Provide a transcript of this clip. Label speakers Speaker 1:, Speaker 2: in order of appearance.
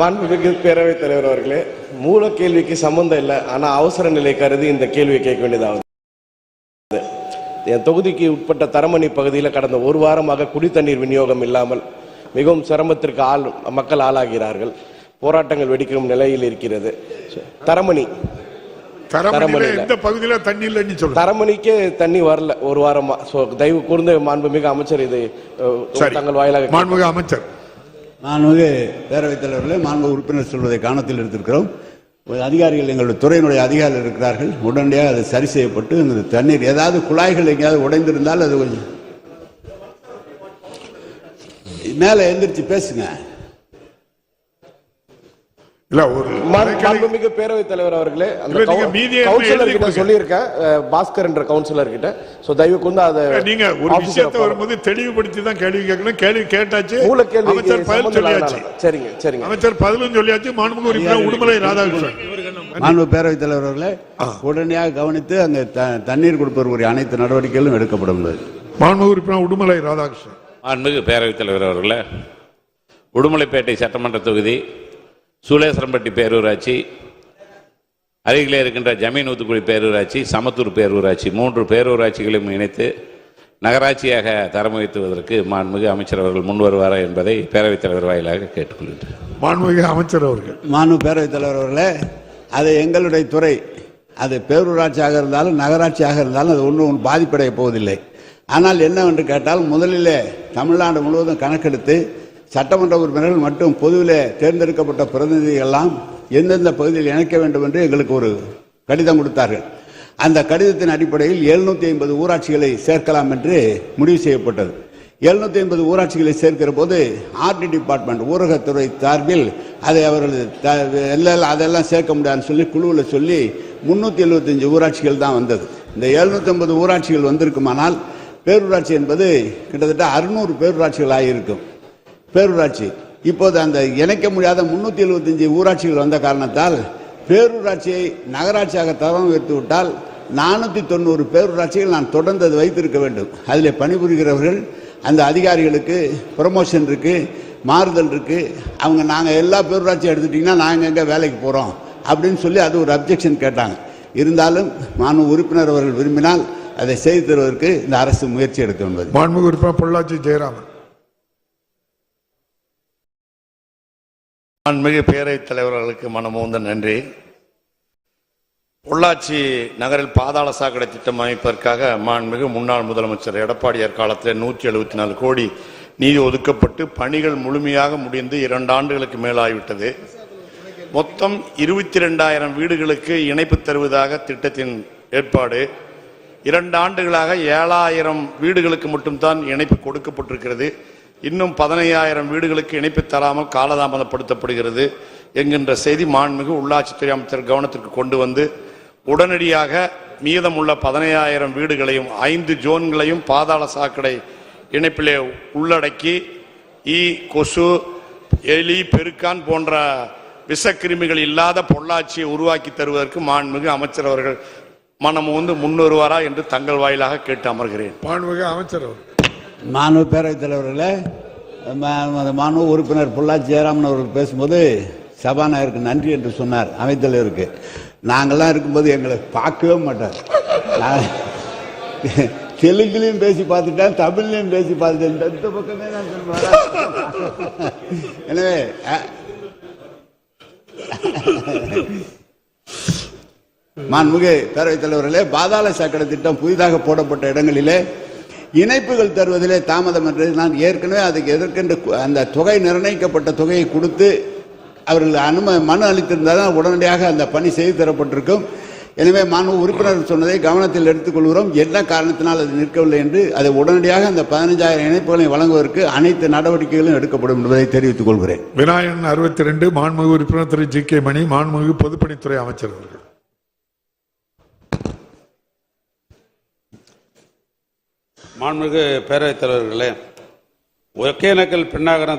Speaker 1: மாண்புமிகு பேரவைத் தலைவர் அவர்களே மூல கேள்விக்கு சம்பந்தம் இல்லை. ஆனால் அவசர நிலை கருதி இந்த கேள்வியை கேட்க வேண்டியதாகுது என் தொகுதிக்கு உட்பட்ட தரமணி பகுதியில் கடந்த ஒரு வாரமாக குடித்தண்ணீர் விநியோகம் இல்லாமல் மிகவும் சிரமத்திற்கு ஆள் மக்கள் ஆளாகிறார்கள். போராட்டங்கள் வெடிக்கும் நிலையில் இருக்கிறது. தரமணி. தரமணிக்கே தண்ணி வரல. ஒரு வாரமா. தயவு கூர்ந்த மாண்புமிகு அமைச்சர் இதை தங்கள் வாயிலாக
Speaker 2: மாண்புமிகு அமைச்சர்.
Speaker 3: மாண்புமிகு பேரவைத் தலைவர்களே மாண்பு உறுப்பினர் சொல்வதை கவனத்தில் எடுத்திருக்கிறோம். ஒரு அதிகாரிகள் எங்களுடைய துறையினுடைய அதிகாரிகள் இருக்கிறார்கள். உடனடியாக அது சரி செய்யப்பட்டு இந்த தண்ணீர் ஏதாவது குழாய்கள் எங்கேயாவது உடைந்திருந்தால் அது கொஞ்சம் மேலே எழுந்திரிச்சு பேசுங்க.
Speaker 2: இல்ல ஒரு
Speaker 1: மாண்பு- மாண்புமிகு பேரவைத் தலைவர் அவர்களே அந்த. சொல்லியிருக்கேன் பாஸ்கர் என்ற கவுன்சிலர் கிட்ட சோ தயவு கூர்ந்து அதை
Speaker 2: நீங்க ஒரு விஷயத்தை. வரும்போது தெளிவுபடுத்தி தான் கேள்வி கேட்கணும். கேள்வி கேட்டாச்சு
Speaker 1: மூல கேள்விக்கு
Speaker 2: அமைச்சர் பதில் சொல்லியாச்சு.
Speaker 1: சரிங்க சரிங்க.
Speaker 2: அமைச்சர் பதிலும் சொல்லியாச்சு மாண்புமிகு உறுப்பினர் உடுமலை ராதாகிருஷ்ணன்.
Speaker 3: மாண்பு பேரவைத் தலைவர் அவர்களே உடனடியாக கவனித்து அங்கே த- தண்ணீர் கொடுப்பதற்குரிய அனைத்து நடவடிக்கைகளும் எடுக்கப்படும்
Speaker 2: மாண்புமிகு உறுப்பினர் உடுமலை ராதாகிருஷ்ணன்.
Speaker 4: மாண்புமிகு பேரவைத் தலைவர் அவர்களே உடுமலைப்பேட்டை சட்டமன்ற தொகுதி சூளேஸ்வரம்பட்டி பேரூராட்சி அருகிலே இருக்கின்ற ஜமீன் ஊத்துக்குடி பேரூராட்சி சமத்தூர் பேரூராட்சி மூன்று பேரூராட்சிகளையும் இணைத்து நகராட்சியாக தரம் உயர்த்துவதற்கு மாண்புமிகு அமைச்சர் அவர்கள் முன் வருவாரா என்பதை பேரவைத் தலைவர் வாயிலாக கேட்டுக்கொள்கின்றேன்.
Speaker 2: மாண்புமிகு அமைச்சர் அவர்கள்.
Speaker 3: மாண்பு பேரவைத் தலைவர் அவர்களே அது எங்களுடைய துறை. அது பேரூராட்சியாக இருந்தாலும் நகராட்சியாக இருந்தாலும் அது ஒன்றும் பாதிப்படைய போவதில்லை. ஆனால் என்னவென்று கேட்டால் முதலிலே தமிழ்நாடு முழுவதும் கணக்கெடுத்து சட்டமன்ற உறுப்பினர்கள் மற்றும் பொதுவில் தேர்ந்தெடுக்கப்பட்ட பிரதிநிதிகளெல்லாம் எந்தெந்த பகுதியில் இணைக்க வேண்டும் என்று எங்களுக்கு ஒரு கடிதம் கொடுத்தார்கள். அந்த கடிதத்தின் அடிப்படையில் எழுநூற்றி ஐம்பது ஊராட்சிகளை சேர்க்கலாம் என்று முடிவு செய்யப்பட்டது. எழுநூற்றி ஐம்பது ஊராட்சிகளை சேர்க்கிற போது ஆர்டி டிபார்ட்மெண்ட் ஊரகத்துறை சார்பில் அதை அவர்கள் த- அதெல்லாம் சேர்க்க முடியாதுன்னு சொல்லி குழுவில் சொல்லி முன்னூற்றி எழுபத்தஞ்சு ஊராட்சிகள் தான் வந்தது. இந்த எழுநூற்றி ஐம்பது ஊராட்சிகள் வந்திருக்குமானால் பேரூராட்சி என்பது கிட்டத்தட்ட அறுநூறு பேரூராட்சிகள் ஆகியிருக்கும் பேரூராட்சி. இப்போது அந்த இணைக்க முடியாத முன்னூற்றி எழுபத்தஞ்சு ஊராட்சிகள் வந்த காரணத்தால் பேரூராட்சியை நகராட்சியாக தரம் உயர்த்தி விட்டால் நானூற்றி தொண்ணூறு பேரூராட்சிகள் நான் தொடர்ந்து அது வைத்திருக்க வேண்டும். அதில் பணிபுரிகிறவர்கள் அந்த அதிகாரிகளுக்கு ப்ரொமோஷன் இருக்கு மாறுதல் இருக்கு. அவங்க நாங்கள் எல்லா பேரூராட்சியும் எடுத்துட்டிங்கன்னா நாங்கள் எங்கே வேலைக்கு போகிறோம் அப்படின்னு சொல்லி அது ஒரு அப்ஜெக்ஷன் கேட்டாங்க. இருந்தாலும் மாணவ உறுப்பினர் அவர்கள் விரும்பினால் அதை செய்து தருவதற்கு இந்த அரசு முயற்சி எடுக்க வேண்டும்
Speaker 2: மாண்பு உறுப்பினர் பொள்ளாச்சி ஜெயராமன்.
Speaker 5: மாண்புமிகு பேரவைத் தலைவர்களுக்கு மனமோந்த நன்றி. பொள்ளாச்சி நகரில் பாதாள சாக்கடை திட்டம் அமைப்பதற்காக மாண்புமிகு முன்னாள் முதலமைச்சர் எடப்பாடியார் காலத்தில் நூற்றி எழுபத்தி நாலு கோடி நிதி ஒதுக்கப்பட்டு பணிகள் முழுமையாக முடிந்து இரண்டு ஆண்டுகளுக்கு மேலாகிவிட்டது. மொத்தம் இருபத்தி ரெண்டாயிரம் வீடுகளுக்கு இணைப்பு தருவதாக திட்டத்தின் ஏற்பாடு. இரண்டு ஆண்டுகளாக ஏழாயிரம் வீடுகளுக்கு மட்டும்தான் இணைப்பு கொடுக்கப்பட்டிருக்கிறது. இன்னும் பதினையாயிரம் வீடுகளுக்கு இணைப்பு தராமல் காலதாமதப்படுத்தப்படுகிறது என்கின்ற செய்தி மாண்புமிகு உள்ளாட்சித்துறை அமைச்சர் கவனத்திற்கு கொண்டு வந்து உடனடியாக மீதமுள்ள பதினையாயிரம் வீடுகளையும் ஐந்து ஜோன்களையும் பாதாள சாக்கடை இணைப்பிலே உள்ளடக்கி ஈ கொசு எலி பெருக்கான் போன்ற விஷக்கிருமிகள் இல்லாத பொள்ளாச்சியை உருவாக்கி தருவதற்கு மாண்புமிகு அமைச்சர் அவர்கள் மனம் வந்து முன்வருவாரா என்று தங்கள் வாயிலாக கேட்டு அமர்கிறேன்.
Speaker 2: மாண்புமிகு அமைச்சர் அவர்கள்.
Speaker 3: மாணவ பேரவைத் தலைவர்களே மாணவ உறுப்பினர் பொள்ளாச்சி ஜெயராமன் அவர்கள் பேசும்போது சபாநாயகருக்கு நன்றி என்று சொன்னார் அமைத்தலைவருக்கு நாங்கள்லாம் இருக்கும்போது எங்களை பார்க்கவே மாட்டார். நான் தெலுங்குலையும் பேசி பார்த்துட்டேன் தமிழ்லையும் பேசி பார்த்துட்டேன். இந்த- பக்கமே நான் சொல்லுவாரா. எனவே மாண்புமிகு பேரவைத் தலைவர்களே பாதாள சாக்கடை திட்டம் புதிதாக போடப்பட்ட இடங்களிலே இணைப்புகள் தருவதிலே தாமதம் என்று நான் ஏற்கனவே அதுக்கு எதற்கென்று அந்த தொகை நிர்ணயிக்கப்பட்ட தொகையை கொடுத்து அவர்கள் அனும மனு அளித்திருந்தால் உடனடியாக அந்த பணி செய்து தரப்பட்டிருக்கும். எனவே மாணவ உறுப்பினர் சொன்னதை கவனத்தில் எடுத்துக்கொள்கிறோம். என்ன காரணத்தினால் அது நிற்கவில்லை என்று அதை உடனடியாக அந்த பதினஞ்சாயிரம் இணைப்புகளை வழங்குவதற்கு அனைத்து நடவடிக்கைகளும் எடுக்கப்படும் என்பதை தெரிவித்துக் கொள்கிறேன்.
Speaker 2: விநாயகன் அறுபத்தி ரெண்டு மாண்புமிகு உறுப்பினர் திரு ஜி கே மணி மாண்புமிகு பொதுப்பணித்துறை அமைச்சர் அவர்கள்
Speaker 6: மாண்புமிகு பேரவைத் தலைவர்களே ஒகேனக்கல் பெண்ணாகரம்